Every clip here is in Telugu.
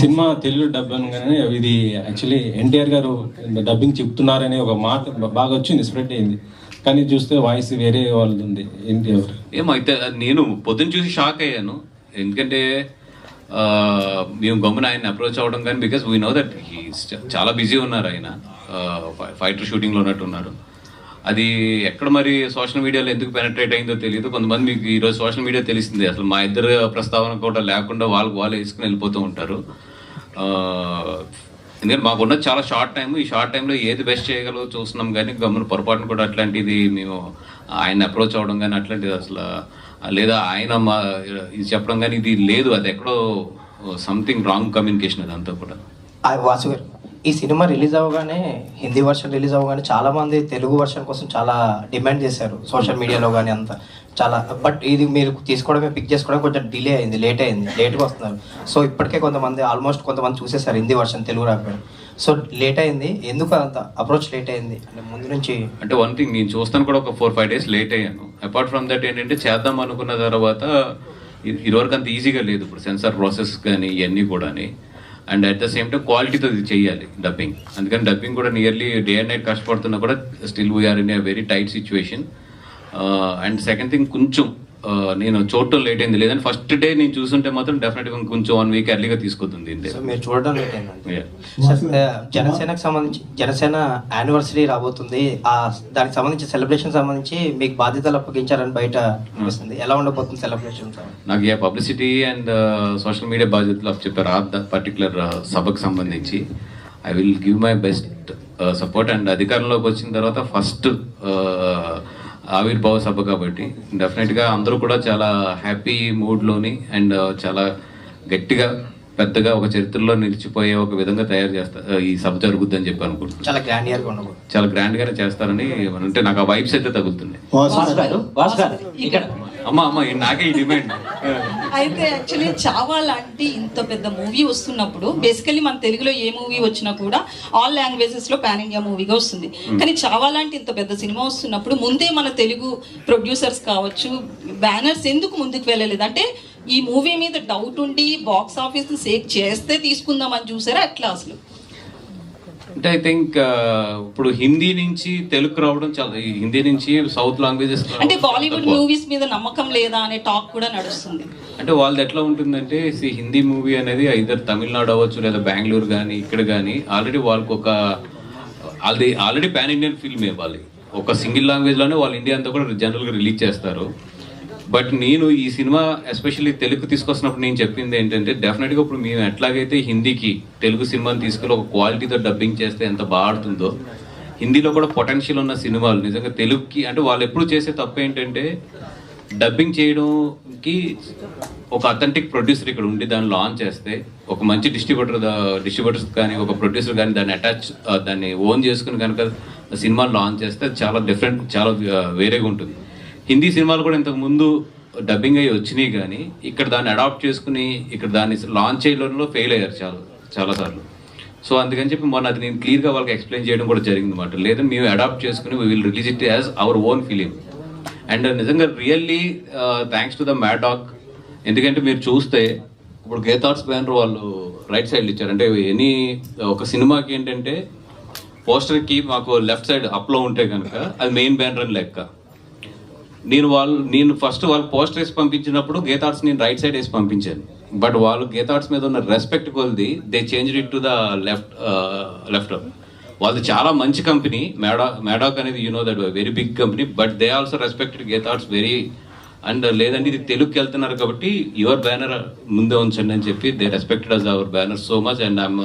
సినిమా తెలుగు డబ్ అనగానే ఇది యాక్చువల్లీ ఎన్టీఆర్ గారు డబ్బింగ్ చెప్తున్నారనే ఒక మాట బాగా వచ్చింది స్ప్రెడ్ అయింది. కానీ చూస్తే వాయిస్ వేరే వాళ్ళది ఉంది ఎన్టీఆర్. ఏమైతే అయితే నేను పొద్దున్న చూసి షాక్ అయ్యాను. ఎందుకంటే మేము గమ్మున ఆయన అప్రోచ్ అవ్వడం కానీ because we know that he చాలా బిజీ ఉన్నారు ఆయన. ఫైటర్ షూటింగ్లో ఉన్నట్టు ఉన్నారు అది ఎక్కడ మరి సోషల్ మీడియాలో ఎందుకు పెనట్రేట్ అయిందో తెలియదు. కొంతమంది మీకు ఈరోజు సోషల్ మీడియా తెలిసింది. అసలు మా ఇద్దరు ప్రస్తావన కూడా లేకుండా వాళ్ళకి వాళ్ళు వేసుకుని వెళ్ళిపోతూ ఉంటారు. ఎందుకంటే మాకు ఉన్నది చాలా షార్ట్ టైం ఈ షార్ట్ టైంలో ఏది బెస్ట్ చేయగలదో చూస్తున్నాం కానీ గమని పొరపాటున కూడా అట్లాంటిది మేము ఆయన అప్రోచ్ అవ్వడం కానీ అట్లాంటిది అసలు లేదా ఆయన మా ఇది చెప్పడం కానీ ఇది లేదు. అది ఎక్కడో సంథింగ్ రాంగ్ కమ్యూనికేషన్ అదంతా కూడా. వాసు గారు. ఈ సినిమా రిలీజ్ అవ్వగానే హిందీ వర్షన్ రిలీజ్ అవ్వగానే చాలామంది తెలుగు వర్షన్ కోసం చాలా డిమాండ్ చేశారు. సోషల్ మీడియాలో కానీ అంతా చాలా బట్ ఇది మీరు తీసుకోవడమే పిక్ చేసుకోవడం కొంచెం డిలే అయింది లేట్ అయింది లేట్గా వస్తున్నారు. సో ఇప్పటికే కొంతమంది ఆల్మోస్ట్ కొంతమంది చూసేసారు హిందీ వర్షన్ తెలుగు రాకపోయింది సో లేట్ అయింది. ఎందుకు అంత అప్రోచ్ లేట్ అయింది? అంటే ముందు నుంచి అంటే వన్ థింగ్ నేను చూస్తాను కూడా ఒక ఫోర్ ఫైవ్ డేస్ లేట్ అయ్యాను. అపార్ట్ ఫ్రమ్ దట్ ఏంటంటే చేద్దాం అనుకున్న తర్వాత ఇ- ఇదివరకు అంత ఈజీగా లేదు. ఇప్పుడు సెన్సార్ ప్రాసెస్ కానీ ఇవన్నీ కూడా and at the same time క్వాలిటీతో ఇది చేయాలి డబ్బింగ్ అందుకని డబ్బింగ్ కూడా నియర్లీ డే అండ్ నైట్ కష్టపడుతున్నా కూడా still we are in a very tight situation and second thing కొంచెం నేను చూడటం లేట్ అయింది. లేదంటే ఫస్ట్ డే నేను చూసుంటే మాత్రం డెఫినెట్గా కొంచెం వన్ వీక్ ఎర్లీగా తీసుకొస్తుంది ఇంతే సో మీరు చూడడం లేట్ అయిందండి Yeah. సార్, ఆ, జనసేనకు సంబంధించి జనసేన యానివర్సరీ రాబోతుంది. ఆ దానికి సంబంధించి సెలబ్రేషన్ సంబంధించి మీకు బాధ్యతలు అప్పగించారని బయట వస్తుంది ఎలా ఉండబోతుంది సెలబ్రేషన్ నాకు ఏ పబ్లిసిటీ అండ్ సోషల్ మీడియా బాధ్యతలు అప్పు చెప్పారు. ఆ పర్టికులర్ సభకు సంబంధించి. I will give my best support and అధికారంలోకి వచ్చిన తర్వాత ఫస్ట్ ఆవిర్భావ సభ కాబట్టి డెఫినెట్గా అందరూ కూడా చాలా హ్యాపీ మూడ్లోని అండ్ చాలా గట్టిగా పెద్దగా ఒక చరిత్రలో నిలిచిపోయే ఒక విధంగా తయారు చేస్తా ఈ సభ జరుగుద్దని చెప్పి అనుకుంటున్నాను. చాలా గ్రాండ్గా చాలా గ్రాండ్ గానే చేస్తారని అంటే నాకు ఆ వైబ్స్ అయితే తగులుతున్నాయి. అమ్మ అమ్మ నాకే ఈ డిమాండ్ అయితే యాక్చువల్లీ చావా లాంటి ఇంత పెద్ద మూవీ వస్తున్నప్పుడు బేసికలీ మన తెలుగులో ఏ మూవీ వచ్చినా కూడా ఆల్ లాంగ్వేజెస్లో పాన్ ఇండియా మూవీగా వస్తుంది. కానీ చావా లాంటి ఇంత పెద్ద సినిమా వస్తున్నప్పుడు ముందే మన తెలుగు ప్రొడ్యూసర్స్ కావచ్చు బ్యానర్స్ ఎందుకు ముందుకు వెళ్ళలేదు? అంటే ఈ మూవీ మీద డౌట్ ఉండి బాక్స్ ఆఫీస్ సేక్ చేస్తే తీసుకుందామని చూసారా? అట్లా అసలు. అంటే ఐ థింక్ ఇప్పుడు హిందీ నుంచి తెలుగు రావడం చాలా హిందీ నుంచి సౌత్ లాంగ్వేజెస్ అంటే బాలీవుడ్ మూవీస్ మీద నమ్మకం లేదా అనే టాక్ కూడా నడుస్తుంది. అంటే వాళ్ళది ఎట్లా ఉంటుందంటే హిందీ మూవీ అనేది ఐదర్ తమిళనాడు అవ్వచ్చు లేదా బెంగళూరు కానీ ఇక్కడ కానీ ఆల్రెడీ వాళ్ళకి ఒక అది ఆల్రెడీ పాన్ ఇండియన్ ఫిల్మ్ ఇవ్వాలి ఒక సింగిల్ లాంగ్వేజ్లోనే వాళ్ళు ఇండియా అంతా కూడా జనరల్గా రిలీజ్ చేస్తారు. బట్ నేను ఈ సినిమా ఎస్పెషల్లీ తెలుగు తీసుకొస్తున్నప్పుడు నేను చెప్పింది ఏంటంటే డెఫినెట్గా ఇప్పుడు మేము ఎట్లాగైతే హిందీకి తెలుగు సినిమాని తీసుకెళ్ళి ఒక క్వాలిటీతో డబ్బింగ్ చేస్తే ఎంత బాగుంటుందో హిందీలో కూడా పొటెన్షియల్ ఉన్న సినిమాలు నిజంగా తెలుగుకి అంటే వాళ్ళు ఎప్పుడు చేసే తప్పు ఏంటంటే డబ్బింగ్ చేయడంకి ఒక అథెంటిక్ ప్రొడ్యూసర్ ఇక్కడ ఉండి దాన్ని లాంచ్ చేస్తే ఒక మంచి డిస్ట్రిబ్యూటర్ డిస్ట్రిబ్యూటర్స్ కానీ ఒక ప్రొడ్యూసర్ కానీ దాన్ని అటాచ్ దాన్ని ఓన్ చేసుకుని కనుక సినిమా లాంచ్ చేస్తే చాలా డిఫరెంట్ చాలా వేరేగా ఉంటుంది హిందీ సినిమాలు కూడా ఇంతకు ముందు డబ్బింగ్ అయ్యి వచ్చినాయి కానీ ఇక్కడ దాన్ని అడాప్ట్ చేసుకుని ఇక్కడ దాన్ని లాంచ్ చేయడంలో ఫెయిల్ అయ్యారు చాలా చాలాసార్లు సో అందుకని చెప్పి మొన్న అది నేను క్లియర్గా వాళ్ళకి ఎక్స్ప్లెయిన్ చేయడం కూడా జరిగింది అనమాట లేదా మేము అడాప్ట్ చేసుకుని we will release it as our own film and నిజంగా really thanks to the Maddock ఎందుకంటే మీరు చూస్తే ఇప్పుడు గేతార్ట్స్ బ్యానర్ వాళ్ళు రైట్ సైడ్ ఇచ్చారు. అంటే ఎనీ uh, ఒక సినిమాకి ఏంటంటే పోస్టర్కి మాకు లెఫ్ట్ సైడ్ అప్లో ఉంటే కనుక అది మెయిన్ బ్యానర్ అని లెక్క. నేను వాళ్ళు నేను ఫస్ట్ వాళ్ళు పోస్టర్ వేసి పంపించినప్పుడు గీతార్ట్స్ నేను రైట్ సైడ్ వేసి పంపించాను. బట్ వాళ్ళు గీతార్ట్స్ మీద ఉన్న రెస్పెక్ట్ కొలిది they change it to the left left వాళ్ళు చాలా మంచి కంపెనీ మేడా మేడాక్ అనేది you know that very big company but they also respected Geetha Arts very and లేదంటే ఇది తెలుగుకి వెళ్తున్నారు కాబట్టి యువర్ బ్యానర్ ముందే ఉంచండి అని చెప్పి they respected us our banner so much and I'm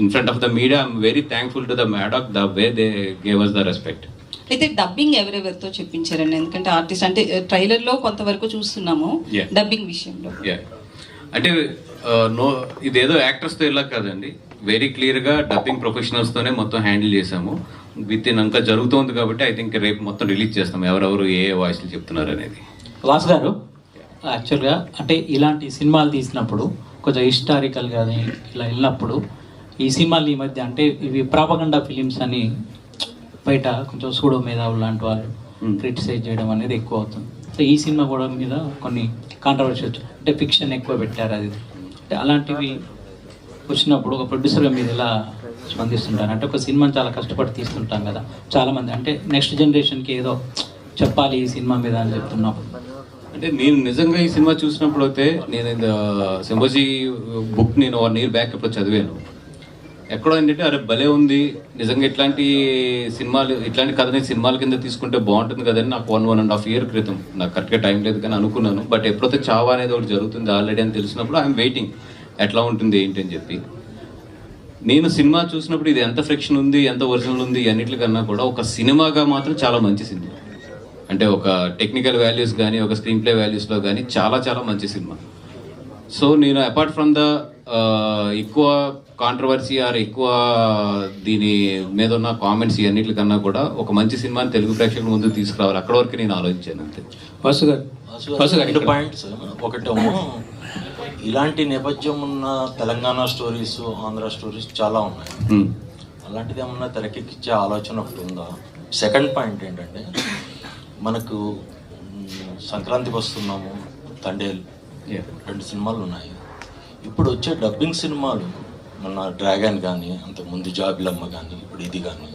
in front of the media I'm very thankful to the Maddock the way they gave us the respect అయితే డబ్బింగ్ ఎవరెవరితో చెప్పించారండి? ఎందుకంటే ఆర్టిస్ట్ అంటే ట్రైలర్లో కొంతవరకు చూస్తున్నాము. డబ్బింగ్ విషయంలో. అంటే నో ఇదేదో యాక్టర్స్తో ఇలా కాదండి. వెరీ క్లియర్గా డబ్బింగ్ ప్రొఫెషనల్స్తోనే మొత్తం హ్యాండిల్ చేసాము విత్ ఇన్ అంతా జరుగుతోంది కాబట్టి ఐ థింక్ రేపు మొత్తం రిలీజ్ చేస్తాం ఎవరెవరు ఏ ఏ వాయిస్లు చెప్తున్నారు అనేది. వాసు గారు యాక్చువల్గా అంటే ఇలాంటి సినిమాలు తీసినప్పుడు కొంచెం హిస్టారికల్ కానీ ఇలా వెళ్ళినప్పుడు ఈ సినిమాలు ఈ మధ్య అంటే ఇవి ప్రాపగండా ఫిలిమ్స్ అని బయట కొంచెం సూడో మేధావులు లాంటి వాళ్ళు Hmm. క్రిటిసైజ్ చేయడం అనేది ఎక్కువ అవుతుంది. సో ఈ సినిమా కూడా మీద కొన్ని కాంట్రవర్సీ అంటే ఫిక్షన్ ఎక్కువ పెట్టారు అది. అంటే అలాంటివి వచ్చినప్పుడు ఒక ప్రొడ్యూసర్గా మీరు ఎలా స్పందిస్తుంటారు? అంటే ఒక సినిమాని చాలా కష్టపడి తీస్తుంటాం కదా. చాలామంది అంటే నెక్స్ట్ జనరేషన్కి ఏదో చెప్పాలి ఈ సినిమా మీద అని చెప్తున్నప్పుడు. అంటే నేను నిజంగా ఈ సినిమా చూసినప్పుడు అయితే నేను సింబోజీ బుక్ నేను వన్ ఇయర్ బ్యాక్ ఇప్పుడు చదివాను. ఎక్కడో ఏంటంటే అరే భలే ఉంది. నిజంగా ఇట్లాంటి సినిమాలు ఇట్లాంటి కథని సినిమాల కింద తీసుకుంటే బాగుంటుంది కదని నాకు one one and half year క్రితం. నాకు కరెక్ట్గా టైం లేదు కానీ అనుకున్నాను. బట్ ఎప్పుడైతే చావా అనేది ఒకటి జరుగుతుంది ఆల్రెడీ అని తెలిసినప్పుడు ఐఎమ్ వెయిటింగ్ ఎట్లా ఉంటుంది ఏంటి అని చెప్పి. నేను సినిమా చూసినప్పుడు ఇది ఎంత ఫ్రిక్షన్ ఉంది ఎంత ఒరిజినల్ ఉంది అన్నిటికన్నా కూడా ఒక సినిమాగా మాత్రం చాలా మంచి సినిమా. అంటే ఒక టెక్నికల్ వాల్యూస్ కానీ ఒక స్క్రీన్ ప్లే వాల్యూస్లో కానీ చాలా చాలా మంచి సినిమా. సో నేను అపార్ట్ ఫ్రమ్ ద ఎక్కువ కాంట్రవర్సీ ఆర్ ఎక్కువ దీని మీద ఉన్న కామెంట్స్ అన్నిటికన్నా కూడా ఒక మంచి సినిమాని తెలుగు ప్రేక్షకుల ముందుకు తీసుకురావాలి. అక్కడ వరకు నేను ఆలోచించాను అంతే. వాసు గారు. రెండు. పాయింట్స్. ఒకటేమో ఇలాంటి నేపథ్యం ఉన్న తెలంగాణ స్టోరీస్ ఆంధ్ర స్టోరీస్ చాలా ఉన్నాయి. అలాంటిది ఏమన్నా తెరకెక్కించే ఆలోచన ఒకటి ఉందా? సెకండ్ పాయింట్ ఏంటంటే మనకు సంక్రాంతికి వస్తున్నాము తండేల్. రెండు సినిమాలు ఉన్నాయి. ఇప్పుడు వచ్చే డబ్బింగ్ సినిమాలు మన డ్రాగన్ కానీ అంతకుముందు జాబిలమ్మ కానీ ఇప్పుడు ఇది కానీ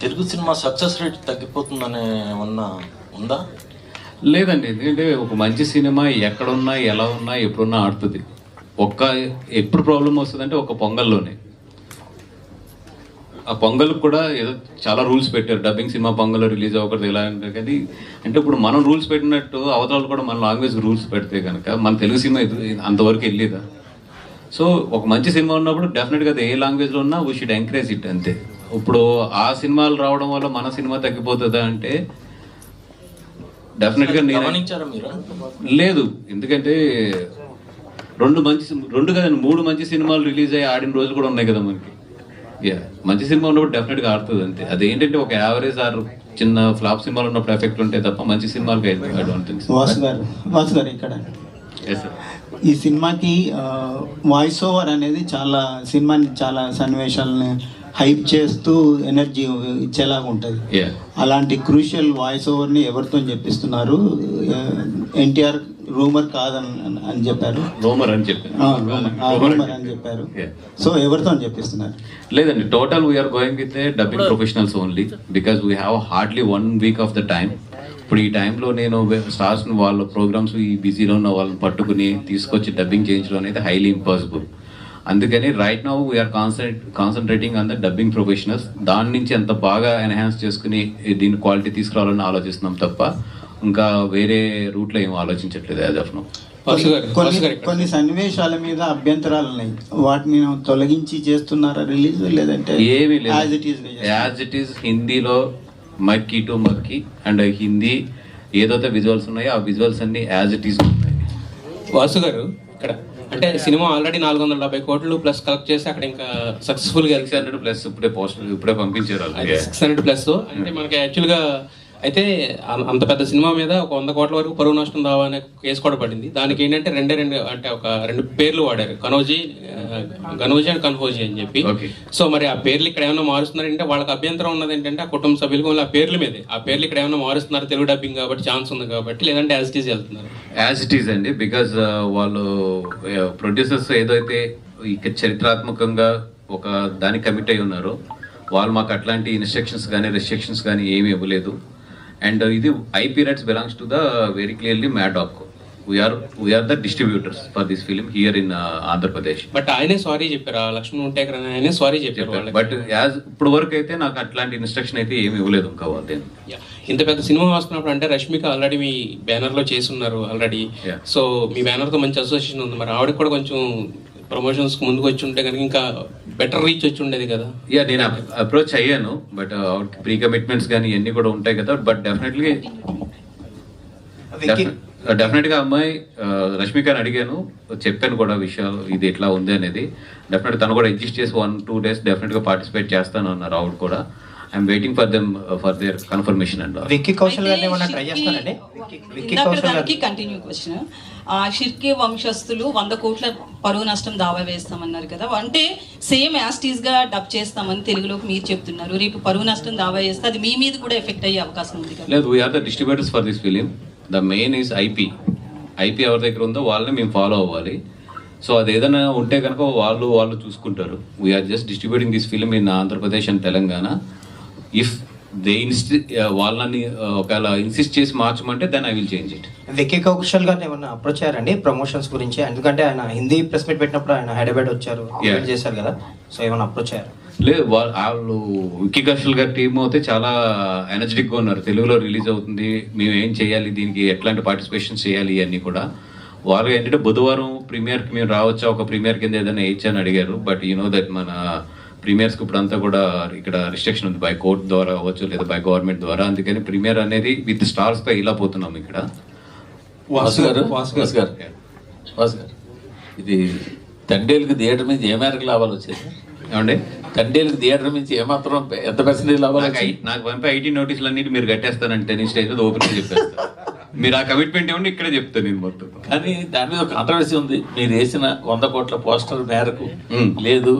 తెలుగు సినిమా సక్సెస్ రేట్ తగ్గిపోతుందనే ఏమన్నా ఉందా? లేదండి ఎందుకంటే ఒక మంచి సినిమా ఎక్కడున్నా ఎలా ఉన్నా ఎప్పుడున్నా ఆడుతుంది. ఒక్క ఎప్పుడు ప్రాబ్లం వస్తుందంటే ఒక పొంగల్లోనే. ఆ పొంగల్కి కూడా ఏదో చాలా రూల్స్ పెట్టారు. డబ్బింగ్ సినిమా పొంగల్ రిలీజ్ అవ్వకూడదు ఇలా అంటారు. కానీ అంటే ఇప్పుడు మనం రూల్స్ పెట్టినట్టు అవతల కూడా మన లాంగ్వేజ్ రూల్స్ పెడితే కనుక మన తెలుగు సినిమా ఇది- అంతవరకు వెళ్ళేదా? సో ఒక మంచి సినిమా ఉన్నప్పుడు డెఫినెట్గా అది ఏ లాంగ్వేజ్లో ఉన్నా వీ షుడ్ ఎంకరేజ్ ఇట్ అంతే. ఇప్పుడు ఆ సినిమాలు రావడం వల్ల మన సినిమా తగ్గిపోతుందా అంటే డెఫినెట్గా నేను గమనించారా మీరు? లేదు. ఎందుకంటే రెండు మంచి సినిమా- రెండు కదండి మూడు మంచి సినిమాలు రిలీజ్ అయ్యి ఆడిన రోజులు కూడా ఉన్నాయి కదా మనకి. యా మంచి సినిమా ఉన్నప్పుడు డెఫినెట్గా ఆడుతుంది అంతే. అదేంటంటే ఒక యావరేజ్ ఆర్ చిన్న ఫ్లాప్ సినిమాలు ఉన్నప్పుడు ఎఫెక్ట్ ఉంటాయి తప్ప మంచి సినిమాలకి ఐ డోంట్ థింక్ వాసు గారు వాసు గారు ఇక్కడ. ఈ సినిమాకి వాయిస్ ఓవర్ అనేది చాలా సినిమాని చాలా సన్నివేశాలని హైప్ చేస్తూ ఎనర్జీ ఇచ్చేలాగా ఉంటుంది. యా అలాంటి క్రూషియల్ వాయిస్ ఓవర్ని ఎవరితో చెప్పిస్తున్నారు? ఎన్టీఆర్ రూమర్ కాదని అని చెప్పారు. రోమర్ అని రూమర్ రూమర్ అని చెప్పారు. సో ఎవరితో చెప్పిస్తున్నారు? లేదండి total we're going with dubbing professionals only because we have hardly one week of the time ఇప్పుడు ఈ టైంలో నేను స్టార్స్ వాళ్ళ ప్రోగ్రామ్స్ ఈ బిజీలో ఉన్న వాళ్ళని పట్టుకుని తీసుకొచ్చి డబ్బింగ్ చేయించడం అనేది హైలీ ఇంపాసిబుల్. అందుకని right now we're concentrate concentrating on the dubbing professionals. దాని నుంచి ఎంత బాగా ఎన్హాన్స్ చేసుకుని దీని క్వాలిటీ తీసుకురావాలని ఆలోచిస్తున్నాం తప్ప ఇంకా వేరే రూట్లో ఏం ఆలోచించట్లేదు యాజ్ ఆఫ్ నో. కొన్ని సన్నివేశాల మీద అభ్యంతరాలు ఉన్నాయి. వాటిని తొలగించి చేస్తున్నారా రిలీజ్ లేదంటే ఏమీ యాజ్ ఇట్ లేదు ఈస్ యాజ్ ఇట్ ఈస్ హిందీలో మక్కీ టు మక్కీ అండ్ హిందీ ఏదైతే విజువల్స్ ఉన్నాయో ఆ విజువల్స్ అన్ని యాజ్ ఇట్ ఈస్ ఉన్నాయి. వాసు గారు ఇక్కడ అంటే సినిమా ఆల్రెడీ నాలుగు వందల డెబ్బై కోట్లు ప్లస్ కలెక్ట్ చేసి అక్కడ ఇంకా సక్సెస్ఫుల్గా సిక్స్ హండ్రెడ్ ప్లస్ ఇప్పుడే పోస్టర్ ఇప్పుడే పంపించారు సిక్స్ హండ్రెడ్ ప్లస్ అంటే మనకి యాక్చువల్గా అయితే అంత పెద్ద సినిమా మీద ఒక వంద కోట్ల వరకు పరువు నష్టం దావా అనే కేసు కూడా పడింది. దానికి ఏంటంటే రెండే రెండు అంటే ఒక రెండు పేర్లు వాడారు. కనోజీ గనోజీ అండ్ కన్ఫోజీ అని చెప్పి. సో మరి ఆ పేర్లు ఇక్కడ ఏమైనా మారుస్తున్నారంటే వాళ్ళకి అభ్యంతరం ఉన్నది ఏంటంటే ఆ కుటుంబ సభ్యులకు ఆ పేర్ల మీదే. ఆ పేర్లు ఇక్కడ ఏమైనా మారుస్తున్నారు? తెలుగు డబ్బింగ్ కాబట్టి ఛాన్స్ ఉంది కాబట్టి లేదంటే యాజ్ ఇట్ ఈజ్ వెళ్తున్నారు. యాజ్ ఇట్ ఈస్ అండి బికాజ్ వాళ్ళు ప్రొడ్యూసర్స్ ఏదైతే ఇక చరిత్రాత్మకంగా ఒక దానికి కమిట్ అయి ఉన్నారో వాళ్ళు మాకు అట్లాంటి ఇన్స్ట్రక్షన్స్ కానీ రెస్ట్రిక్షన్స్ కానీ ఏమీ ఇవ్వలేదు. అండ్ ఇది IP rights belongs to the very clearly Maddock we are we are the distributors for this film here in Andhra Pradesh but ఆయనే సారీ చెప్పారు. ఆ లక్ష్మణ్ ఉంటేకర్ అని ఆయనే సారీ చెప్పారు బట్ యాజ్ ఇప్పుడు వరకు అయితే నాకు అట్లాంటి ఇన్స్ట్రక్షన్ అయితే ఏమి ఇవ్వలేదు ఇంకా. ఇంత పెద్ద సినిమా వస్తున్నప్పుడు అంటే రష్మిక ఆల్రెడీ మీ బ్యానర్లో చేస్తున్నారు ఆల్రెడీ Yeah. సో మీ బ్యానర్తో మంచి అసోసియేషన్ ఉంది. మరి ఆవిడకి కూడా కొంచెం ప్రమోషన్స్ ముందుకు వచ్చి ఉంటే కనుక ఇంకా బెటర్ రీచ్ వచ్చి ఉండేది కదా. యా నేను అప్రోచ్ అయ్యాను బట్ ప్రీ కమిట్మెంట్స్ కానీ ఇవన్నీ కూడా ఉంటాయి కదా బట్ డెఫినెట్లీ విక్కీ డెఫినెట్గా అమ్మాయి ఆ, రష్మికని అడిగాను చెప్పాను కూడా విషయాలు ఇది ఎట్లా ఉంది అనేది. డెఫినెట్ తను కూడా అడ్జస్ట్ చేసి వన్ టూ డేస్ డెఫినెట్గా పార్టిసిపేట్ చేస్తాను అన్నారు ఆవిడ కూడా. I'm waiting for them for their confirmation and Vicky Kaushal గారిని ఏమన్నా ట్రై విక్కీ- ఇందాక కౌశల్ దానికి గారు కంటిన్యూ క్వశ్చన్ షిర్కే వంశస్థులు వంద కోట్ల పరువు నష్టం దావా వేస్తామన్నారు కదా. అంటే సేమ్ యాస్టీస్గా డబ్ చేస్తామని తెలుగులోకి మీరు చెప్తున్నారు. రేపు పరువు నష్టం దావా వేస్తే అది మీ మీద కూడా ఎఫెక్ట్ అయ్యే అవకాశం ఉంది కదా. లేదు we're the distributors for this film the main is IP IP ఎవరి దగ్గర ఉందో వాళ్ళని మేము ఫాలో అవ్వాలి. సో అది ఏదైనా ఉంటే కనుక వాళ్ళు వాళ్ళు చూసుకుంటారు. We are just distributing this film in Andhra Pradesh and Telangana if they ఇన్స్టి వాళ్ళని uh, ఒకవేళ ఇన్సిస్ట్ చేసి మార్చమంటే then I will change it Vicky Kaushal గారిని ఏమన్నా అప్రోచ్ అయ్యారండి ప్రమోషన్స్ గురించి? ఎందుకంటే ఆయన హిందీ ప్రెస్ మీట్ పెట్టినప్పుడు ఆయన హైదరాబాద్ వచ్చారు చేశారు కదా. సో ఏమన్నా అప్రోచ్ అయ్యారు లేదు వాళ్ళు విక్కీ కౌశల్ గారి టీం అయితే చాలా ఎనర్జెటిక్గా ఉన్నారు. తెలుగులో రిలీజ్ అవుతుంది మేము ఏం చేయాలి దీనికి ఎట్లాంటి పార్టిసిపేషన్ చేయాలి అన్ని కూడా. వాళ్ళు ఏంటంటే బుధవారం ప్రీమియర్కి మేము రావచ్చా ఒక ప్రీమియర్ కింద ఏదైనా వేయచ్చా అని అడిగారు. బట్ యు నో దట్ మన ప్రీమియర్స్కి ఇప్పుడు అంతా కూడా ఇక్కడ రిస్ట్రిక్షన్ ఉంది. బై కోర్ట్ ద్వారా అవ్వచ్చు లేదా బై గవర్నమెంట్ ద్వారా. అందుకని ప్రీమియర్ అనేది విత్ స్టార్స్తో ఇలా పోతున్నాం ఇక్కడ. వాసు గారు వాసు గారు వాసు గారు ఇది తండేలకు థియేటర్ నుంచి ఏ మేరకు లాభాలు వచ్చాయి? ఏమండి? తండేలకు థియేటర్ నుంచి ఏమాత్రం ఎంత పర్సెంటేజ్ లాభాలు నాకు పంపే ఐటీ నోటీసులు అన్నిటి మీరు కట్టేస్తానంటే నేను స్టేజ్ మీద ఓపెన్ చెప్పేస్తాను మీరు ఆ కమిట్మెంట్ ఏమన్నా ఇక్కడే చెప్తాను నేను మొత్తం. కానీ దాని మీద ఒక కాంట్రవర్సీ ఉంది. మీరు వేసిన వంద కోట్ల పోస్టర్ మేరకు. లేదు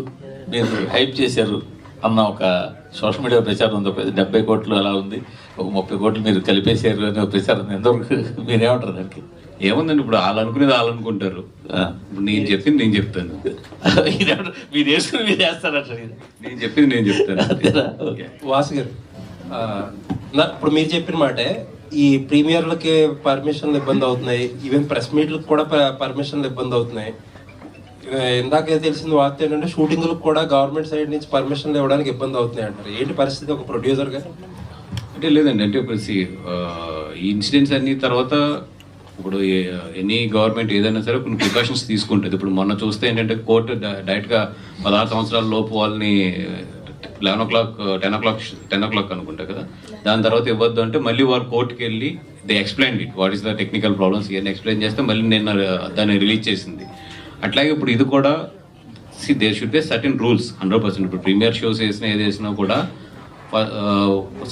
మీరు హైప్ చేశారు. అన్న ఒక సోషల్ మీడియా ప్రచారం ఉంది. ఒక డెబ్బై కోట్లు అలా ఉంది. ఒక ముప్పై కోట్లు మీరు కలిపేశారు అనే ఒక ప్రచారం ఉంది. ఎంతవరకు మీరేమంటారు దానికి? ఏముందండి ఇప్పుడు వాళ్ళు అనుకునేది వాళ్ళు అనుకుంటారు. ఇప్పుడు నేను చెప్పింది నేను చెప్తాను? మీరు వేసుకుని మీరు వేస్తారంటారు ఇది. నేను చెప్పింది నేను చెప్తాను. వాసు గారు ఇప్పుడు మీరు చెప్పిన మాటే ఈ ప్రీమియర్లకి పర్మిషన్లు ఇబ్బంది అవుతున్నాయి. ఈవెన్ ప్రెస్ మీట్లకు కూడా ప- పర్మిషన్లు ఇబ్బంది అవుతున్నాయి. ఇందాక తెలిసిన వార్త ఏంటంటే షూటింగ్లకు కూడా గవర్నమెంట్ సైడ్ నుంచి పర్మిషన్లు ఇవ్వడానికి ఇబ్బంది అవుతున్నాయి అంటారు. ఏంటి పరిస్థితి ఒక ప్రొడ్యూసర్గా అంటే లేదండి అంటే ఇప్పుడు ఈ ఇన్సిడెంట్స్ అన్ని తర్వాత ఇప్పుడు ఎనీ గవర్నమెంట్ ఏదైనా సరే కొన్ని ప్రికాషన్స్ తీసుకుంటుంది. ఇప్పుడు మొన్న చూస్తే ఏంటంటే కోర్టు డైరెక్ట్గా పదహారు సంవత్సరాల లోపు వాళ్ళని eleven o'clock ten o'clock ten o'clock అనుకుంటా కదా దాని తర్వాత ఇవ్వద్దు అంటే మళ్ళీ వారు కోర్టుకి వెళ్ళి they explain it. What is the technical problems ఇవన్నీ ఎక్స్ప్లెయిన్ చేస్తే మళ్ళీ నిన్న దాన్ని రిలీజ్ చేసింది. అట్లాగే ఇప్పుడు ఇది కూడా see there should be certain rules hundred percent ఇప్పుడు ప్రీమియర్ షోస్ వేసినా ఏది వేసినా కూడా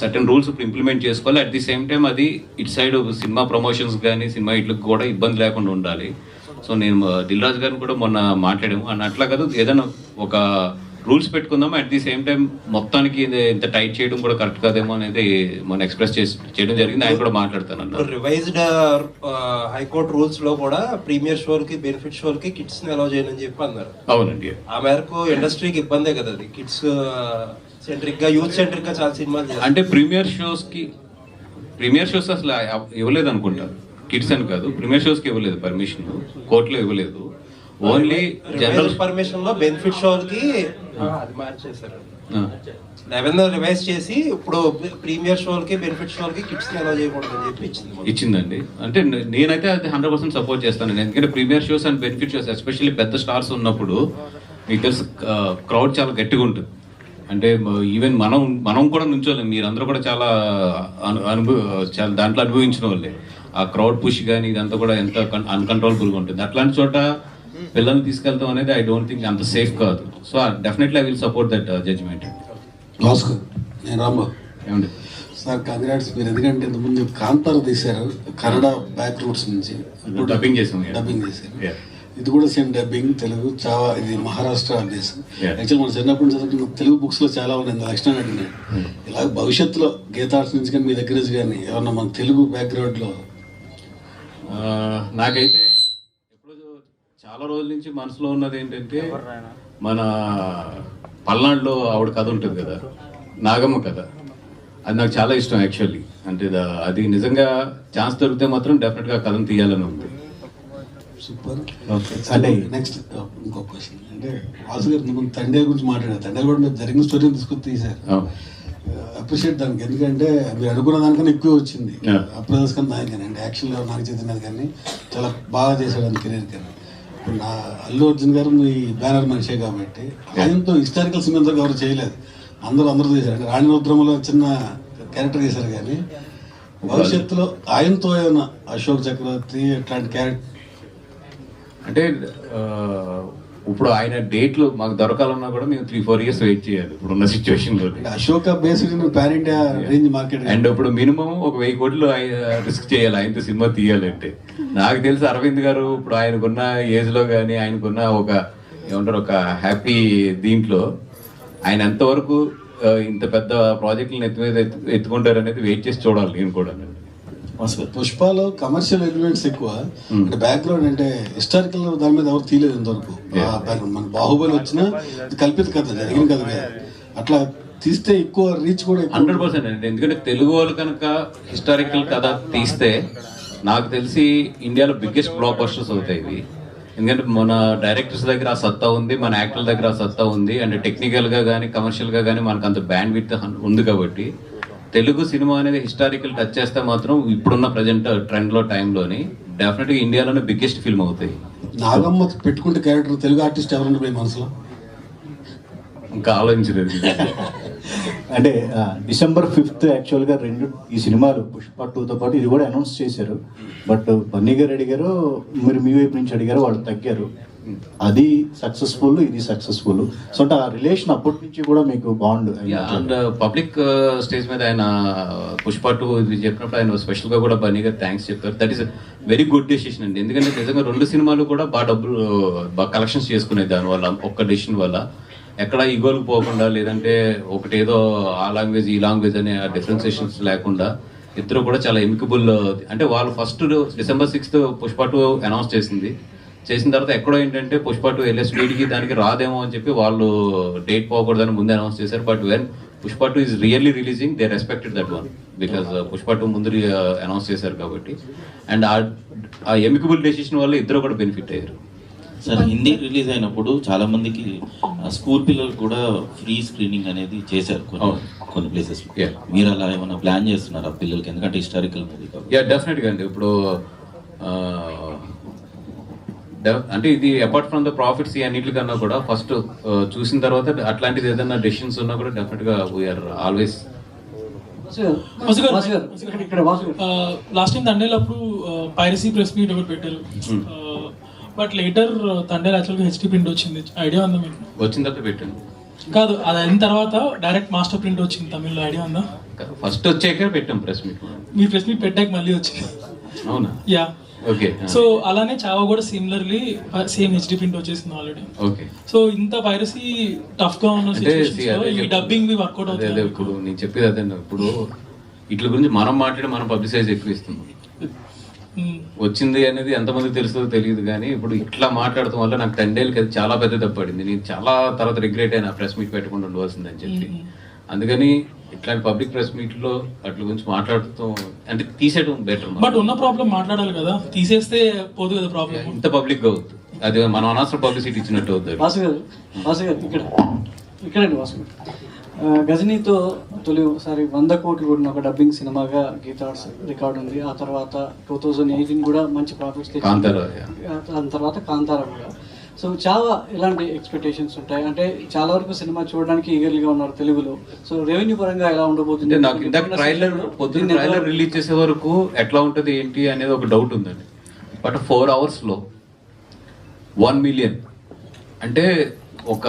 సర్టెన్ రూల్స్ ఇప్పుడు ఇంప్లిమెంట్ చేసుకోవాలి. అట్ ది సేమ్ టైం అది ఇటు సైడ్ సినిమా ప్రమోషన్స్ కానీ సినిమా ఇట్లకు కూడా ఇబ్బంది లేకుండా ఉండాలి. సో నేను దిల్ రాజు గారిని కూడా మొన్న మాట్లాడాము. అని అట్లా కాదు ఏదైనా ఒక రూల్స్ పెట్టుకుందాం అట్ ది సేమ్ టైం మొత్తానికి ఇంత టైట్ చేయడం కూడా కరెక్ట్ కాదేమో అనేది మొన్న ఎక్స్ప్రెస్ చేయడం జరిగింది. ఆయన కూడా మాట్లాడతాను రివైజ్డ్ హైకోర్టు రూల్స్లో కూడా ప్రీమియర్ షోలకి బెనిఫిట్ షోలకి కిడ్స్ని అలౌ చేయనని చెప్పి అన్నారు. అవునండి. ఆ మేరకు ఇండస్ట్రీకి ఇబ్బందే కదా అది. కిడ్స్ సెంట్రిక్గా యూత్ సెంట్రిక్గా చాలా సినిమాలు అంటే ప్రీమియర్ షోస్కి ప్రీమియర్ షోస్ అసలు ఇవ్వలేదు అనుకుంటారు కిడ్స్ అని కాదు. ప్రీమియర్ షోస్కి ఇవ్వలేదు పర్మిషన్. కోర్టులో ఇవ్వలేదు. ఓన్లీ జనరల్ పర్మిషన్లో బెనిఫిట్ అది మార్చేశారు. లెవెన్ రివైజ్ చేసి ఇప్పుడు ప్రీమియర్ షోలకి బెనిఫిట్ షోలకి అలౌ చేయకూడదు అని చెప్పి ఇచ్చింది ఇచ్చిందండి. అంటే నేనైతే అది హండ్రెడ్ పర్సెంట్ సపోర్ట్ చేస్తాను ఎందుకంటే premiere shows and benefit shows especially పెద్ద స్టార్స్ ఉన్నప్పుడు మీకు తెలుసు క్రౌడ్ చాలా గట్టిగా ఉంటుంది. అంటే ఈవెన్ మనం మనం కూడా నుంచోలేం. మీరందరూ కూడా చాలా అను- అనుభవ చాలా దాంట్లో అనుభవించిన వాళ్ళే. ఆ క్రౌడ్ పుష్ కానీ ఇదంతా కూడా ఎంత అన్కంట్రోలబుల్గా ఉంటుంది. అట్లాంటి చోట పిల్లల్ని తీసుకెళ్తాం అనేది ఐ డోంట్ థింక్ అంత సేఫ్ కాదు. So definitely I will support that judgement Bhaskar నేను రాంబాబు ఏమండి? సార్ కంగ్రాట్స్ మీరు ఎందుకంటే ఇంతకుముందు కాంతార తీశారు కన్నడ బ్యాక్ రూట్స్ నుంచి డబ్బింగ్ చేసాం డబ్బింగ్ చేశారు. ఇది కూడా సేమ్ డబ్బింగ్ తెలుగు చావా ఇది మహారాష్ట్ర దేశం. యాక్చువల్ మన చిన్నప్పటి నుంచి తెలుగు బుక్స్లో చాలా ఉన్నాయి. ఇంత లక్షణం అడిగినాయి ఇలా భవిష్యత్తులో గీత ఆర్ట్స్ నుంచి కానీ మీ దగ్గర నుంచి కానీ ఏమన్నా మన తెలుగు బ్యాక్గ్రౌండ్లో? ఆ, నాకైతే చాలా రోజుల నుంచి మనసులో ఉన్నది ఏంటంటే మన పల్నాడులో ఆవిడ కథ ఉంటుంది కదా నాగమ్మ కథ. అది నాకు చాలా ఇష్టం యాక్చువల్లీ అంటే అది నిజంగా ఛాన్స్ దొరికితే మాత్రం డెఫినెట్గా కథను తీయాలని ఉంది. సూపర్. అంటే నెక్స్ట్ ఇంకో క్వశ్చన్ అంటే వాసు గారు ముందు తండ్రి గురించి మాట్లాడారు. తండ్రి కూడా మీరు జరిగిన స్టోరీ తీసుకొని తీశారు. అప్రిషియేట్ దానికి. ఎందుకంటే మీరు అనుకున్న దానికన్నా ఎక్కువ వచ్చింది. Yeah. అప్రదర్స్ కన్నా దాని కానీ అంటే యాక్షన్లో నాకు చెందినది కానీ చాలా బాగా చేశాడు అని కెరీర్ కానీ ఇప్పుడు నా అల్లు అర్జున్ గారు మీ బ్యానర్ మనిషే కాబట్టి ఆయనతో హిస్టారికల్ సినిమాతో ఎవరు చేయలేదు. అందరూ అందరూ రాణి రుద్రమలో చిన్న క్యారెక్టర్ చేశారు కానీ భవిష్యత్తులో ఆయనతో ఏమైనా అశోక్ చక్రవర్తి ఇట్లాంటి క్యారెక్టర్ అంటే ఇప్పుడు ఆయన డేట్లు మాకు దొరకాలన్నా కూడా మేము త్రీ ఫోర్ ఇయర్స్ వెయిట్ చేయాలి ఇప్పుడున్న సిచ్యువేషన్లో Ashoka based pan India range market and ఇప్పుడు మినిమం ఒక వెయ్యి కోట్లు రిస్క్ చేయాలి ఆయనతో సినిమా తీయాలంటే. నాకు తెలిసి అరవింద్ గారు ఇప్పుడు ఆయనకున్న ఏజ్లో కానీ ఆయనకున్న ఒక ఏమంటారు ఒక హ్యాపీ దీంట్లో ఆయన ఎంతవరకు ఇంత పెద్ద ప్రాజెక్టులను ఎత్తు మీద ఎత్తు- ఎత్తుకుంటారు అనేది వెయిట్ చేసి చూడాలి నేను కూడా. పుష్పలో కమర్షియల్ ఎలిమెంట్స్ ఎక్కువ. అంటే బ్యాక్గ్రౌండ్ అంటే హిస్టారికల్ దాని మీద ఎవరు తీయలేదు ఇంతవరకు. మన బాహుబలి వచ్చినా కల్పిత కథ జరిగిన కథ కాదు. అట్లా తీస్తే ఎక్కువ రీచ్ కూడా హండ్రెడ్ పర్సెంట్ అండి. ఎందుకంటే తెలుగు వాళ్ళు కనుక హిస్టారికల్ కథ తీస్తే నాకు తెలిసి ఇండియాలో బిగ్గెస్ట్ బ్లాక్ బస్టర్స్ అవుతాయి ఇవి. ఎందుకంటే మన డైరెక్టర్స్ దగ్గర ఆ సత్తా ఉంది మన యాక్టర్ల దగ్గర ఆ సత్తా ఉంది. అండ్ టెక్నికల్గా కానీ కమర్షియల్గా కానీ మనకు అంత బ్యాండ్ విత్ ఉంది కాబట్టి తెలుగు సినిమా అనేది హిస్టారికల్ టచ్ చేస్తే మాత్రం ఇప్పుడున్న ప్రజెంట్ ట్రెండ్లో టైంలోని డెఫినెట్గా ఇండియాలోనే బిగ్గెస్ట్ ఫిల్మ్ అవుతాయి. నాగమ్మ పెట్టుకుంటే క్యారెక్టర్ తెలుగు ఆర్టిస్ట్ ఎవరంటే మీ మనసులో? ఇంకా ఆలోచించలేదు. అంటే డిసెంబర్ ఫిఫ్త్ యాక్చువల్గా రెండు ఈ సినిమాలు పుష్ప టూతో పాటు ఇది కూడా అనౌన్స్ చేశారు. బట్ బన్నీ గారు అడిగారు మీరు మీ వైపు నుంచి అడిగారు వాళ్ళు తగ్గారు. అది సక్సెస్ఫుల్ ఇది సక్సెస్ఫుల్ సో అంటే ఆ రిలేషన్ అప్పటి నుంచి కూడా మీకు బాండ్ అండ్ పబ్లిక్ స్టేజ్ మీద ఆయన uh, పుష్ప టూ ఇది చెప్పినప్పుడు ఆయన స్పెషల్గా కూడా బన్నీ గారు థ్యాంక్స్ చెప్పారు. That is very good decision అండి. ఎందుకంటే నిజంగా రెండు సినిమాలు కూడా బాగా డబ్బులు uh, బాగా కలెక్షన్స్ చేసుకునేది దాని వల్ల ఒక్క డెసిషన్ వల్ల. ఎక్కడ ఈగోలకు పోకుండా లేదంటే ఒకటేదో ఆ లాంగ్వేజ్ ఈ లాంగ్వేజ్ అనే డిఫరెన్సియేషన్స్ లేకుండా ఇద్దరు కూడా చాలా ఎమికబుల్ uh, అంటే వాళ్ళు first December sixth Pushpa two announce చేసింది. చేసిన తర్వాత ఎక్కడో ఏంటంటే పుష్ప టూ వెళ్ళే స్పీడ్కి దానికి రాదేమో అని చెప్పి వాళ్ళు డేట్ పోకూడదని ముందే అనౌన్స్ చేశారు. But when Pushpa two is really releasing they respected that one because Pushpa two ముందు అనౌన్స్ చేశారు కాబట్టి. అండ్ ఆ ఎమికబుల్ డెసిషన్ వల్ల ఇద్దరు కూడా బెనిఫిట్ అయ్యారు. సార్ హిందీ రిలీజ్ అయినప్పుడు చాలా మందికి స్కూల్ పిల్లలు కూడా ఫ్రీ స్క్రీనింగ్ అనేది చేశారు కొన్ని ప్లేసెస్ మీరు అలా ఏమైనా ప్లాన్ చేస్తున్నారా పిల్లలకి? ఎందుకంటే హిస్టారికల్ మూవీ యా డెఫినెట్గా అండి. ఇప్పుడు డె- అంటే ఇది అపార్ట్ ఫ్రమ్ ద ప్రాఫిట్స్ ఈ అన్నిటికన్నా కూడా ఫస్ట్ చూసిన తర్వాత అట్లాంటిది ఏదైనా డెసిషన్స్ ఉన్నా కూడా డెఫినెట్గా వీఆర్ ఆల్వేస్ లాస్ట్ టైం తండేలప్పుడు పైరసీ ప్రెస్ మీట్ ఒకటి పెట్టారు. బట్ లేటర్ తండేలు యాక్చువల్గా హెచ్డి ప్రింట్ వచ్చింది. ఐడియా ఉందా మీకు? వచ్చిన తర్వాత పెట్టండి కాదు అది అయిన తర్వాత డైరెక్ట్ మాస్టర్ ప్రింట్ వచ్చింది తమిళ్ళో. ఐడియా ఉందా? ఫస్ట్ వచ్చాక పెట్టాం ప్రెస్ మీట్ మీ ప్రెస్ మీట్ పెట్టాక మళ్ళీ వచ్చింది. అవునా? యా ఓకే సో అలానే చావా కూడా సిమిలర్లీ సేమ్ హెచ్డి ప్రింట్ వచ్చేసింది ఆల్రెడీ ఓకే సో ఇంత పైరసీ టఫ్గా ఉన్న ఈ. డబ్బింగ్ వర్కౌట్ అదే అదే అవుతుంది ఇప్పుడు నేను చెప్పేది అదే ఇప్పుడు వీటి గురించి మనం మాట్లాడి మనం పబ్లిసైజ్ ఎక్కువ ఇస్తున్నాం వచ్చింది అనేది ఎంతమంది తెలుస్తుందో తెలియదు కానీ ఇప్పుడు ఇట్లా మాట్లాడటం వల్ల నాకు టెండేళ్ళకి అది చాలా పెద్ద దెబ్బపడింది నేను చాలా తర్వాత రిగ్రెట్ అయినా ప్రెస్ మీట్ పెట్టకుండా ఉండవలసిందని చెప్పి. అందుకని ఇట్లాంటి పబ్లిక్ ప్రెస్ మీట్లో అట్ల గురించి మాట్లాడుతూ అంటే తీసేయడం బెటర్ బట్ ఉన్న ప్రాబ్లం మాట్లాడాలి కదా. తీసేస్తే పోదు కదా ప్రాబ్లం ఇంత పబ్లిక్గా అవుతుంది అది మనం అనవసరం పబ్లిసిటీ ఇచ్చినట్టు అవుతుంది వాసు గారు వాసు గారు ఇక్కడ ఇక్కడండి వాసు గారు గజనీతో తొలిసారి వంద కోట్లు కూడిన ఒక డబ్బింగ్ సినిమాగా గీతార్స్ రికార్డ్ ఉంది. ఆ తర్వాత టూ థౌజండ్ ఎయిటీన్ కూడా మంచి ప్రాఫిట్స్ కాంతారా, దాని తర్వాత కాంతారా కూడా సో చాలా ఎలాంటి ఎక్స్పెక్టేషన్స్ ఉంటాయి. అంటే చాలా వరకు సినిమా చూడడానికి ఈగర్లీగా ఉన్నారు తెలుగులో. సో రెవెన్యూ పరంగా ఎలా ఉండబోతుంది? నాకు ఇందాక ట్రైలర్ పొద్దున్న ట్రైలర్ రిలీజ్ చేసే వరకు ఎట్లా ఉంటది ఏంటి అనేది ఒక డౌట్ ఉందండి. బట్ ఫోర్ అవర్స్లో వన్ మిలియన్ అంటే ఒక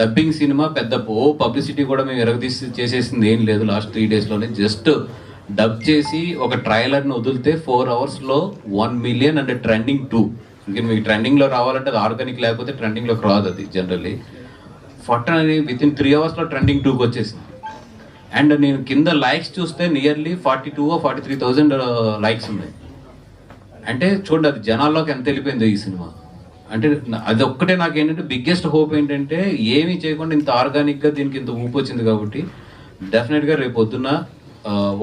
డబ్బింగ్ సినిమా పెద్ద ఓ పబ్లిసిటీ కూడా మేము ఎరగదీసి చేసేసింది ఏం లేదు లాస్ట్ త్రీ డేస్లోనే. జస్ట్ డబ్ చేసి ఒక ట్రైలర్ని వదిలితే ఫోర్ అవర్స్లో వన్ మిలియన్ అంటే ట్రెండింగ్ టూ ఇంకా మీకు ట్రెండింగ్లో రావాలంటే అది ఆర్గానిక్ లేకపోతే ట్రెండింగ్లోకి రాదు అది జనరల్లీ ఫట్టన్ అని విత్ ఇన్ త్రీ అవర్స్లో ట్రెండింగ్ టూకి వచ్చేసింది. అండ్ నేను కింద లైక్స్ చూస్తే nearly forty two forty three thousand likes ఉన్నాయి. అంటే చూడండి అది జనాల్లోకి ఎంత వెళ్ళిపోయిందో ఈ సినిమా. అంటే అది ఒక్కటే నాకు ఏంటంటే బిగ్గెస్ట్ హోప్ ఏంటంటే ఏమీ చేయకుండా ఇంత ఆర్గానిక్గా దీనికి ఇంత ఊపు వచ్చింది కాబట్టి డెఫినెట్గా రేపు పొద్దున్న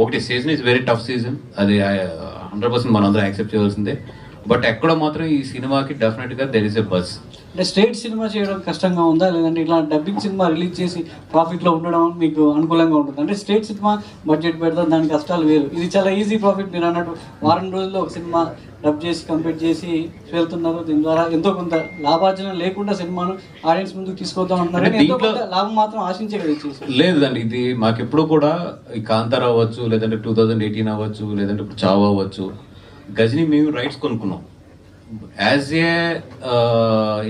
ఒకటి season is very tough season అది హండ్రెడ్ పర్సెంట్ మనందరం యాక్సెప్ట్ చేయాల్సిందే బట్ ఎక్కడో మాత్రం ఈ సినిమాకి డెఫినెట్గా దెర్ ఇస్ ఎ బస్ అంటే స్టేట్ సినిమా చేయడం కష్టంగా ఉందా? లేదంటే ఇట్లా డబ్బింగ్ సినిమా రిలీజ్ చేసి ప్రాఫిట్లో ఉండడం మీకు అనుకూలంగా ఉంటుంది? అంటే స్టేట్ సినిమా బడ్జెట్ పెడతాం దాని కష్టాలు వేరు. ఇది చాలా ఈజీ ప్రాఫిట్ మీరు అన్నట్టు వారం రోజుల్లో ఒక సినిమా డబ్ చేసి కంప్లీట్ చేసి వెళ్తున్నారు. దీని ద్వారా ఎంతో కొంత లాభార్జన లేకుండా సినిమాను ఆడియన్స్ ముందుకు తీసుకొద్దాం అంటున్నారు లాభం మాత్రం ఆశించే లేదండి ఇది మాకెప్పుడు కూడా ఈ కాంతార అవ్వచ్చు లేదంటే టూ థౌజండ్ ఎయిటీన్ అవ్వచ్చు లేదంటే ఇప్పుడు చావు అవ్వచ్చు. గజని మేము రైట్స్ కొనుక్కున్నాం. యాజ్ ఏ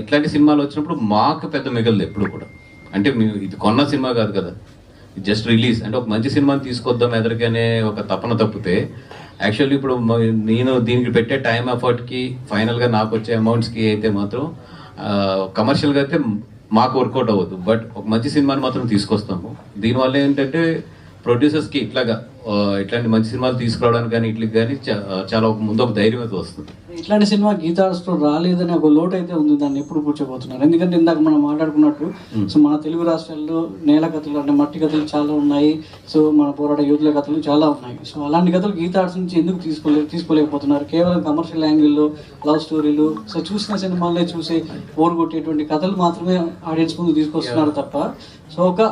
ఇట్లాంటి సినిమాలు వచ్చినప్పుడు మాకు పెద్ద మిగలదు ఎప్పుడు కూడా. అంటే మేము ఇది కొన్న సినిమా కాదు కదా. జస్ట్ రిలీజ్ అంటే ఒక మంచి సినిమాని తీసుకొద్దాం ఎదరికనే ఒక తపన తప్పితే యాక్చువల్లీ ఇప్పుడు నేను దీనికి పెట్టే టైం ఎఫర్ట్కి ఫైనల్గా నాకు వచ్చే అమౌంట్స్కి అయితే మాత్రం కమర్షియల్గా అయితే మాకు వర్కౌట్ అవ్వదు. బట్ ఒక మంచి సినిమాని మాత్రం తీసుకొస్తాము. దీనివల్ల ఏంటంటే ప్రొడ్యూసర్స్కి ఇట్లాగా ఆ, ఇట్లాంటి మంచి సినిమాలు తీసుకురావడానికి కానీ ఇట్లకి కానీ చాలా ఒక ముందు ఒక ధైర్యం అయితే వస్తుంది. ఇట్లాంటి సినిమా గీతాస్తో రాలేదని ఒక లోటు అయితే ఉంది దాన్ని ఎప్పుడు కూర్చోబోతున్నారు ఎందుకంటే ఇందాక మనం మాట్లాడుకున్నట్టు సో మన తెలుగు రాష్ట్రాల్లో నేల కథలు అంటే మట్టి కథలు చాలా ఉన్నాయి సో మన పోరాట యోధుల కథలు చాలా ఉన్నాయి. సో అలాంటి కథలు గీతార్ట్స్ నుంచి ఎందుకు తీసుకోలే తీసుకోలేకపోతున్నారు? కేవలం కమర్షియల్ యాంగిల్లో లవ్ స్టోరీలు సో చూసిన సినిమాలనే చూసి బోర్ కొట్టేటువంటి కథలు మాత్రమే ఆడియన్స్ ముందు తీసుకొస్తున్నారు తప్ప సో ఒక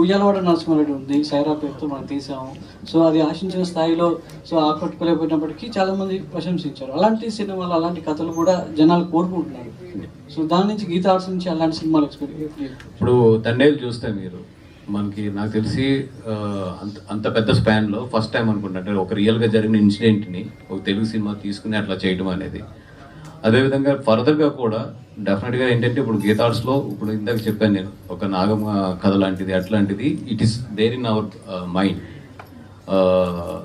ఉయ్యాలవాడ నరసింహారెడ్డి ఉంది సైరా పేరుతో మనం తీసాము. సో అది ఆశించిన స్థాయిలో సో ఆకట్టుకోలేకపోయినప్పటికీ చాలామంది ప్రశంసించారు. అలాంటి సినిమాలు అలాంటి కథలు కూడా జనాలు కోరుకుంటున్నారు. సో దాని నుంచి గీత ఆర్ట్స్ నుంచి అలాంటి సినిమాలు ఎక్స్పీరియన్స్ ఇప్పుడు తండేలు చూస్తే మీరు మనకి నాకు తెలిసి అంత అంత పెద్ద స్పాన్లో ఫస్ట్ టైం అనుకుంటా అంటే ఒక రియల్గా జరిగిన ఇన్సిడెంట్ని ఒక తెలుగు సినిమా తీసుకుని అట్లా చేయడం అనేది. అదేవిధంగా ఫర్దర్గా కూడా డెఫినెట్గా ఏంటంటే ఇప్పుడు గీతార్ట్స్లో ఇప్పుడు ఇందాక చెప్పాను నేను ఒక నాగమ్మ కథ లాంటిది అట్లాంటిది it is there in our mind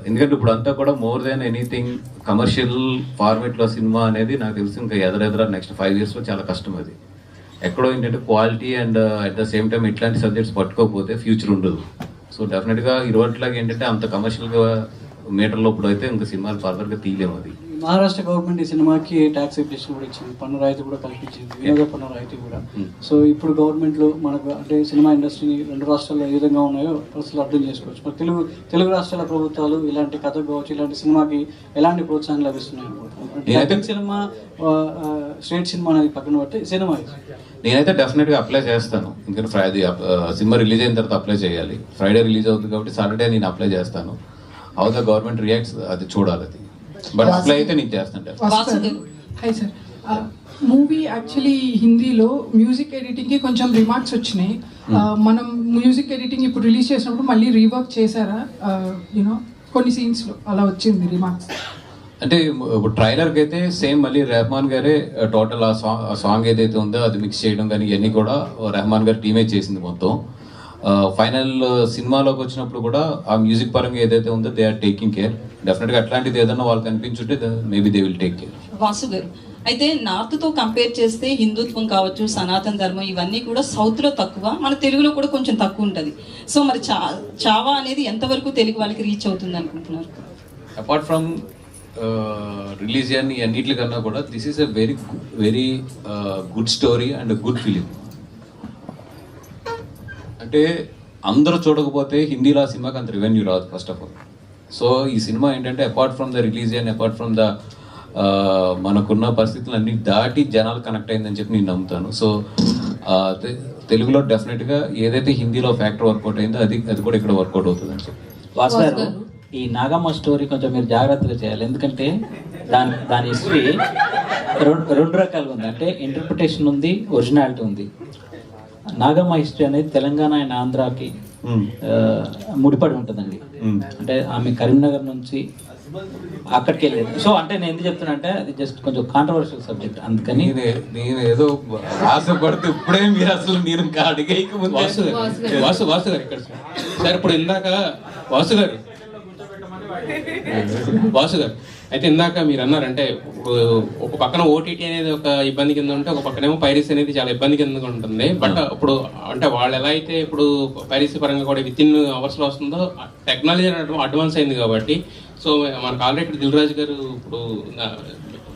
ఎందుకంటే ఇప్పుడు అంతా కూడా మోర్ దాన్ ఎనీథింగ్ కమర్షియల్ ఫార్మేట్లో సినిమా అనేది నాకు తెలిసి ఇంకా ఎదరెదర నెక్స్ట్ ఫైవ్ ఇయర్స్లో చాలా కష్టం అది. ఎక్కడో ఏంటంటే quality and at the same time ఇట్లాంటి సబ్జెక్ట్స్ పట్టుకోకపోతే ఫ్యూచర్ ఉండదు. సో డెఫినెట్గా ఈ రోజులాగా ఏంటంటే అంత కమర్షియల్గా మీటర్లో ఇప్పుడు అయితే ఇంకా సినిమాలు ఫర్దర్గా తీయలేము అది. మహారాష్ట్ర గవర్నమెంట్ ఈ సినిమాకి ట్యాక్స్ ఎప్లికేషన్ కూడా ఇచ్చింది. పన్ను రాయితీ కూడా కల్పించింది. వినోద పన్ను రాయితీ కూడా. సో ఇప్పుడు గవర్నమెంట్లో మనకు అంటే సినిమా ఇండస్ట్రీని రెండు రాష్ట్రాల్లో ఏ విధంగా ఉన్నాయో ప్రస్తుతం అర్థం చేసుకోవచ్చు. మరి తెలుగు తెలుగు రాష్ట్రాల ప్రభుత్వాలు ఇలాంటి కథ కావచ్చు ఇలాంటి సినిమాకి ఎలాంటి ప్రోత్సాహం లభిస్తున్నాయి సినిమా స్టేట్ సినిమా అనేది పక్కన పెట్టి సినిమా. నేనైతే డెఫినెట్గా అప్లై చేస్తాను. ఎందుకంటే ఫ్రైడే సినిమా రిలీజ్ అయిన తర్వాత అప్లై చేయాలి. ఫ్రైడే రిలీజ్ అవుతుంది కాబట్టి సాటర్డే నేను అప్లై చేస్తాను. హౌ ద గవర్నమెంట్ రియాక్ట్స్ అది చూడాలి అది. బట్ అప్లై అయితే చేస్తాను. Vasu hi sir. Movie actually హిందీలో మ్యూజిక్ ఎడిటింగ్కి కొంచెం రిమార్క్స్ వచ్చినాయి. ఆ, మనం మ్యూజిక్ ఎడిటింగ్ ఇప్పుడు రిలీజ్ చేసినప్పుడు మళ్ళీ రీవర్క్ చేశారా? యూనో కొన్ని scenes లో అలా వచ్చింది రిమార్క్స్. అంటే ఇప్పుడు ట్రైలర్కి అయితే సేమ్ మళ్ళీ రెహమాన్ గారే టోటల్ ఆ సాంగ్ ఆ సాంగ్ ఏదైతే ఉందో అది మిక్స్ చేయడం కానీ ఇవన్నీ కూడా రెహమాన్ గారు టీమే చేసింది మొత్తం. ఫైనల్ సినిమాలోకి వచ్చినప్పుడు కూడా ఆ మ్యూజిక్ పరంగా ఏదైతే ఉందో దే ఆర్ టేకింగ్ కేర్ డెఫినెట్గా అట్లాంటిది ఏదైనా వాళ్ళకి అనిపించుంటే maybe they will take care Vasu గారు అయితే నార్త్తో కంపేర్ చేస్తే హిందుత్వం కావచ్చు సనాతన ధర్మం ఇవన్నీ కూడా సౌత్లో తక్కువ మన తెలుగులో కూడా కొంచెం తక్కువ ఉంటది. సో మరి చా చావా అనేది ఎంతవరకు తెలుగు వాళ్ళకి రీచ్ అవుతుంది అనుకుంటున్నారు? అపార్ట్ ఫ్రమ్ రిలీజియన్ అన్నిటికన్నా కూడా this is a very very good story and good film అంటే అందరూ చూడకపోతే హిందీలో ఆ సినిమాకి అంత రెవెన్యూ రాదు ఫస్ట్ ఆఫ్ ఆల్ సో ఈ సినిమా ఏంటంటే apart from the religion apart from the మనకున్న పరిస్థితులన్నీ దాటి జనాలు కనెక్ట్ అయిందని చెప్పి నేను నమ్ముతాను. సో తెలుగులో డెఫినెట్గా ఏదైతే హిందీలో ఫ్యాక్టర్ వర్కౌట్ అయిందో అది అది కూడా ఇక్కడ వర్కౌట్ అవుతుంది అని చెప్పి ఈ నాగమ్మ స్టోరీ కొంచెం మీరు జాగ్రత్తగా చేయాలి. ఎందుకంటే దాని దాని హిస్టరీ రెండు రెండు రకాలుగా ఉంది. అంటే ఇంటర్ప్రిటేషన్ ఉంది ఒరిజినాలిటీ ఉంది. నాగమ్మ హిస్టరీ అనేది తెలంగాణ అండ్ ఆంధ్రాకి ముడిపడి ఉంటుందండి. అంటే ఆమె కరీంనగర్ నుంచి అక్కడికి వెళ్ళేది. సో అంటే నేను ఎందుకు చెప్తున్నా అంటే అది జస్ట్ కొంచెం కాంట్రవర్షియల్ సబ్జెక్ట్ అందుకని నేను ఏదో ఆశపడుతూ ఇప్పుడే మీరు అసలు నేను వాసు గారు వాసు వాసు గారు ఇక్కడ సార్. సార్ ఇప్పుడు ఇందాక వాసు గారు వాసు గారు అయితే ఇందాక మీరు అన్నారంటే ఒక పక్కన ఓటీటీ అనేది ఒక ఇబ్బంది కింద ఉంటే ఒక పక్కనేమో పైరసీ అనేది చాలా ఇబ్బంది కింద ఉంటుంది. బట్ ఇప్పుడు అంటే వాళ్ళు ఎలా అయితే ఇప్పుడు పైరసీ పరంగా కూడా విత్ ఇన్ అవర్స్లో వస్తుందో టెక్నాలజీ అడ్వాన్స్ అయింది కాబట్టి సో మనకు ఆల్రెడీ దిల్ రాజు గారు ఇప్పుడు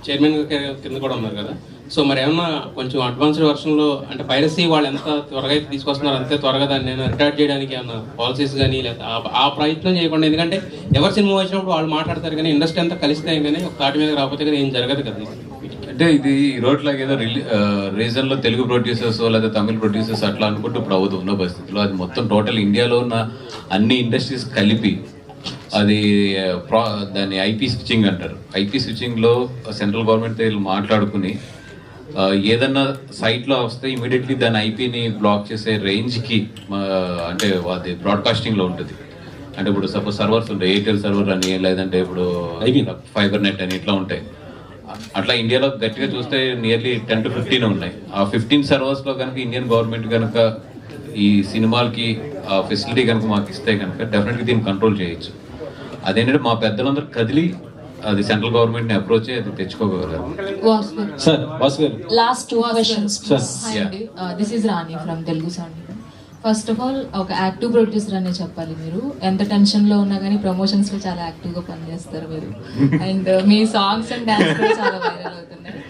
చైర్మన్ కింద కూడా ఉన్నారు కదా. సో మరి ఏమన్నా కొంచెం అడ్వాన్స్డ్ వర్షన్లో అంటే పైరసీ వాళ్ళు ఎంత త్వరగా అయితే తీసుకొస్తున్నారు అంతే త్వరగా దాన్ని నేను రిటార్ట్ చేయడానికి ఏమన్నా పాలసీస్ కానీ లేదా ఆ- ప్రయత్నం చేయకుండా ఎందుకంటే ఎవరు సినిమా వచ్చినప్పుడు వాళ్ళు మాట్లాడతారు కానీ ఇండస్ట్రీ అంతా కలిస్తే కానీ ఒక తాటి మీద రాకపోతే కదా ఏం జరగదు కదా అంటే ఇది ఈ రోడ్లాగా ఏదో రిలీ రీజన్లో తెలుగు ప్రొడ్యూసర్స్ లేదా తమిళ ప్రొడ్యూసర్స్ అట్లా అనుకుంటూ ఇప్పుడు అవ్వదు ఉన్న పరిస్థితిలో అది మొత్తం టోటల్ ఇండియాలో ఉన్న అన్ని ఇండస్ట్రీస్ కలిపి అది ప్రా దాన్ని ఐపీ స్విచ్చింగ్ అంటారు. ఐపీ స్విచ్చింగ్లో సెంట్రల్ గవర్నమెంట్ వీళ్ళు మాట్లాడుకుని ఏదన్నా site లో వస్తే ఇమీడియట్లీ దాని ఐపీని బ్లాక్ చేసే రేంజ్కి ఆ, అంటే అది బ్రాడ్కాస్టింగ్లో ఉంటుంది. అంటే ఇప్పుడు సపోజ్ సర్వర్స్ ఉంటాయి ఎయిర్టెల్ సర్వర్ అని లేదంటే ఇప్పుడు ఫైబర్ నెట్ అని ఇట్లా ఉంటాయి. అట్లా ఇండియాలో గట్టిగా చూస్తే నియర్లీ టెన్ టు ఫిఫ్టీన్ ఉన్నాయి. ఆ ఫిఫ్టీన్ సర్వర్స్లో కనుక ఇండియన్ గవర్నమెంట్ కనుక ఈ సినిమాలకి ఆ ఫెసిలిటీ కనుక మాకు ఇస్తే కనుక డెఫినెట్గా దీన్ని కంట్రోల్ చేయొచ్చు. అదేంటంటే మా పెద్దలందరూ కదిలి అది సెంట్రల్ గవర్నమెంట్ని అప్రోచ్ అది తెచ్చుకోగలరు సార్ వాసు గారు Last two questions. Sir. Hi, Yeah. Andy. First of all ఒక యాక్టివ్ ప్రొడ్యూసర్ అనే చెప్పాలి మీరు. ఎంత టెన్షన్లో ఉన్నా కానీ ప్రమోషన్స్లో చాలా యాక్టివ్గా పనిచేస్తారు మీరు. అండ్ మీ సాంగ్స్ అండ్ డాన్స్ కూడా చాలా వైరల్ అవుతున్నాయి.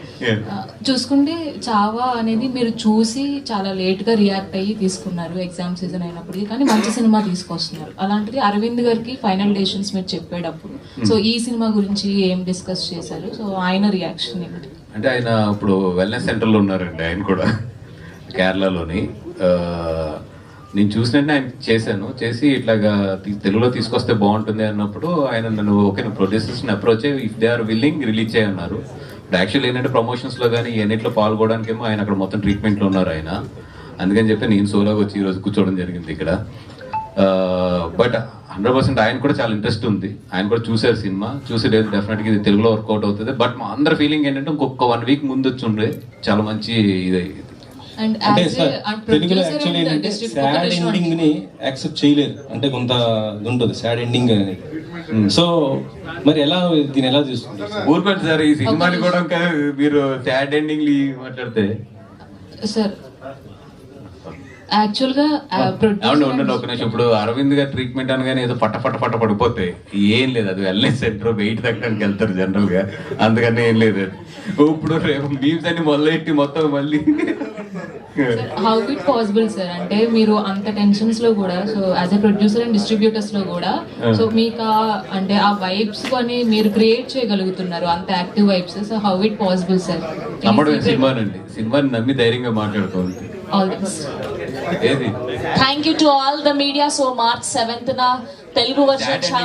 ఆ, చూసుకుంటే చావా అనేది మీరు చూసి చాలా లేట్గా రియాక్ట్ అయ్యి తీసుకున్నారు ఎగ్జామ్ సీజన్ అయినప్పటికీ. కానీ మంచి సినిమా తీసుకొస్తున్నారు. అలాంటిది అరవింద్ గారికి ఫైనల్ డెసిషన్స్ మీరు చెప్పేటప్పుడు. సో ఈ సినిమా గురించి ఏం డిస్కస్ చేశారు? సో ఆయన రియాక్షన్ ఏమిటి? అంటే ఆయన ఇప్పుడు వెల్నెస్ సెంటర్లో ఉన్నారండి ఆయన కూడా. కేరళలోని. ఆ, నేను చూసినట్టు ఆయన చేశాను. చేసి ఇట్లాగా తెలుగులో తీసుకొస్తే బాగుంటుంది అన్నప్పుడు ఆయన నన్ను okay ప్రొడ్యూసర్స్ని approach if they are willing release చేయన్నారు ఇప్పుడు యాక్చువల్ ఏంటంటే ప్రమోషన్స్లో కానీ ఎన్నిట్లో పాల్గొనడానికేమో ఆయన అక్కడ మొత్తం ట్రీట్మెంట్లో ఉన్నారు ఆయన. అందుకని చెప్పి నేను సోలోగా వచ్చి ఈరోజు కూర్చోవడం జరిగింది ఇక్కడ. బట్ హండ్రెడ్ పర్సెంట్ ఆయన కూడా చాలా ఇంట్రెస్ట్ ఉంది. ఆయన కూడా చూశారు సినిమా. చూసి లేదు డెఫినెట్గా ఇది తెలుగులో వర్కౌట్ అవుతుంది. బట్ మా అందరి ఫీలింగ్ ఏంటంటే ఇంకొక వన్ వీక్ ముందు వచ్చి ఉండే చాలా మంచి ఇది అండ్ అంటే యాజ్ సార్ తెలుగులో యాక్చువల్లీ ఏంటంటే సాడ్ ఎండింగ్ని యాక్సెప్ట్ చేయలేదు. అంటే కొంత ఉంటుంది సాడ్ ఎండింగ్ అనేది. సో మరి ఎలా దీన్ని ఎలా తీసుకుంటారు ఊరుకోండి సార్ ఈ సినిమాని కూడా మీరు సాడ్ ఎండింగ్ మాట్లాడితే. సార్ యాక్చువల్గా అవును ప్రొడ్యూసర్ ఉండండి ఒక నిమిషం. ఇప్పుడు అరవింద్ గారి ట్రీట్మెంట్ అనగానే ఏదో పట్ట పట్ట పట్ట పడిపోతాయి ఏం లేదు. అది వెల్నెస్ సెంటర్ వెయిట్ తగ్గడానికి వెళ్తారు జనరల్గా. అందుకని ఏం లేదు. ఇప్పుడు రేపు మీమ్స్ అన్ని మొదలెట్టి మొత్తం మళ్ళీ హౌ ఇట్ పాసిబుల్ సార్ అంటే మీరు అంత టెన్షన్స్లో కూడా so as a producer and డిస్ట్రిబ్యూటర్స్లో కూడా. సో మీకు అంటే ఆ వైబ్స్ అని మీరు క్రియేట్ చేయగలుగుతున్నారు అంత active vibes so how it possible sir సినిమానండి. సినిమాని నమ్మి ధైర్యంగా మాట్లాడుకోండి ఆల్ ఏది thank you to all the media so March seventh న తెలుగు వర్షన్ Chat